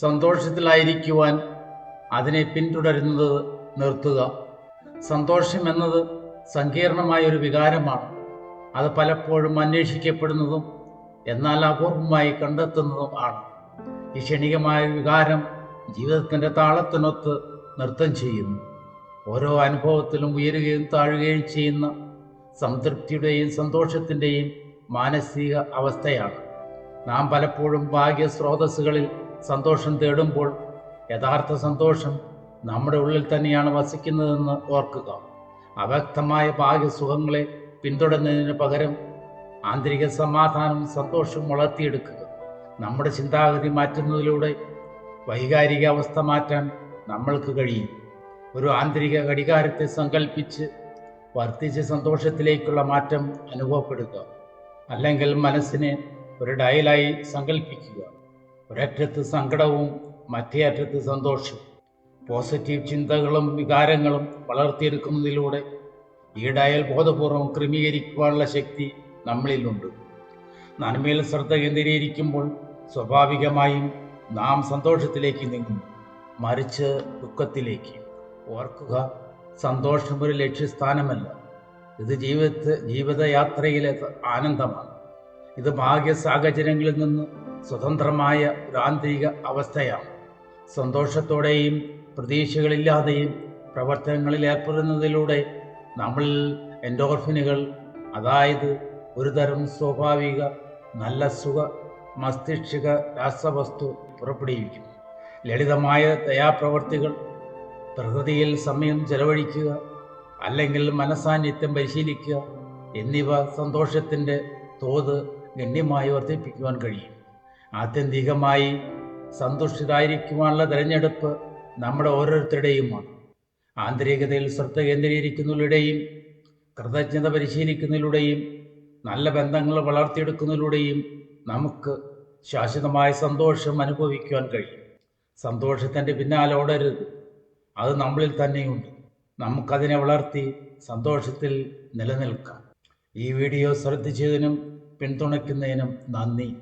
സന്തോഷത്തിലായിരിക്കുവാൻ അതിനെ പിന്തുടരുന്നത് നിർത്തുക. സന്തോഷം എന്നത് സങ്കീർണമായ ഒരു വികാരമാണ്. അത് പലപ്പോഴും അന്വേഷിക്കപ്പെടുന്നതും എന്നാൽ അപൂർവമായി കണ്ടെത്തുന്നതും ആണ്. ഈ ക്ഷണികമായ വികാരം ജീവിതത്തിന്റെ താളത്തിനൊത്ത് നൃത്തം ചെയ്യുന്നു. ഓരോ അനുഭവത്തിലും ഉയരുകയും താഴുകയും ചെയ്യുന്ന സംതൃപ്തിയുടെയും സന്തോഷത്തിന്റെയും മാനസിക അവസ്ഥയാണ്. നാം പലപ്പോഴും ഭാഗ്യ സ്രോതസ്സുകളിൽ സന്തോഷം തേടുമ്പോൾ യഥാർത്ഥ സന്തോഷം നമ്മുടെ ഉള്ളിൽ തന്നെയാണ് വസിക്കുന്നതെന്ന് ഓർക്കുക. അവ്യക്തമായ ഭാഗ്യസുഖങ്ങളെ പിന്തുടരുന്നതിന് പകരം ആന്തരിക സമാധാനവും സന്തോഷവും വളർത്തിയെടുക്കുക. നമ്മുടെ ചിന്താഗതി മാറ്റുന്നതിലൂടെ വൈകാരിക അവസ്ഥ മാറ്റാൻ നമ്മൾക്ക് കഴിയും. ഒരു ആന്തരിക ഘടികാരത്തെ സങ്കല്പിച്ച് വർദ്ധിച്ച സന്തോഷത്തിലേക്കുള്ള മാറ്റം അനുഭവപ്പെടുക. അല്ലെങ്കിൽ മനസ്സിനെ ഒരു ഡയലായി സങ്കല്പിക്കുക ഒരറ്റത്ത് സങ്കടവും മറ്റേ അറ്റത്ത് സന്തോഷവും. പോസിറ്റീവ് ചിന്തകളും വികാരങ്ങളും വളർത്തിയെടുക്കുന്നതിലൂടെ ഈ ഡയൽ ബോധപൂർവം ക്രമീകരിക്കുവാനുള്ള ശക്തി നമ്മളിലുണ്ട്. നന്മയിൽ ശ്രദ്ധ കേന്ദ്രീകരിക്കുമ്പോൾ സ്വാഭാവികമായും നാം സന്തോഷത്തിലേക്ക് നീങ്ങുന്നു. മറിച്ച് ദുഃഖത്തിലേക്ക്. ഓർക്കുക സന്തോഷം ഒരു ലക്ഷ്യസ്ഥാനമല്ല. ഇത് ജീവിത ജീവിതയാത്രയിലെ ആനന്ദമാണ്. ഇത് ഭാഗ്യ സാഹചര്യങ്ങളിൽ നിന്ന് സ്വതന്ത്രമായ ഒരു ആന്തരിക അവസ്ഥയാണ്. സന്തോഷത്തോടെയും പ്രതീക്ഷകളില്ലാതെയും പ്രവർത്തനങ്ങളിൽ ഏർപ്പെടുന്നതിലൂടെ നമ്മൾ എൻഡോർഫിനുകൾ അതായത് ഒരുതരം സ്വാഭാവിക നല്ല സുഖ മസ്തിഷ്ക രാസവസ്തു പുറപ്പെടുവിക്കും. ലളിതമായ ദയാപ്രവർത്തികൾ പ്രകൃതിയിൽ സമയം ചെലവഴിക്കുക അല്ലെങ്കിൽ മനസാന്നിധ്യം പരിശീലിക്കുക എന്നിവ സന്തോഷത്തിന്റെ തോത് ഗണ്യമായി വർദ്ധിപ്പിക്കുവാൻ കഴിയും. ആത്യന്തികമായി സന്തുഷ്ടരായിരിക്കുവാനുള്ള തിരഞ്ഞെടുപ്പ് നമ്മുടെ ഓരോരുത്തരുടെയുമാണ്. ആന്തരികതയിൽ ശ്രദ്ധ കേന്ദ്രീകരിക്കുന്നതിലൂടെയും കൃതജ്ഞത പരിശീലിക്കുന്നതിലൂടെയും നല്ല ബന്ധങ്ങൾ വളർത്തിയെടുക്കുന്നതിലൂടെയും നമുക്ക് ശാശ്വതമായ സന്തോഷം അനുഭവിക്കുവാൻ കഴിയും. സന്തോഷത്തിന്റെ പിന്നാലെ ഓടരുത്. അത് നമ്മളിൽ തന്നെയുണ്ട്. നമുക്കതിനെ വളർത്തി സന്തോഷത്തിൽ നിലനിൽക്കാം. ഈ വീഡിയോ ശ്രദ്ധിച്ചതിനും പിന്തുണയ്ക്കുന്നതിനും നന്ദി.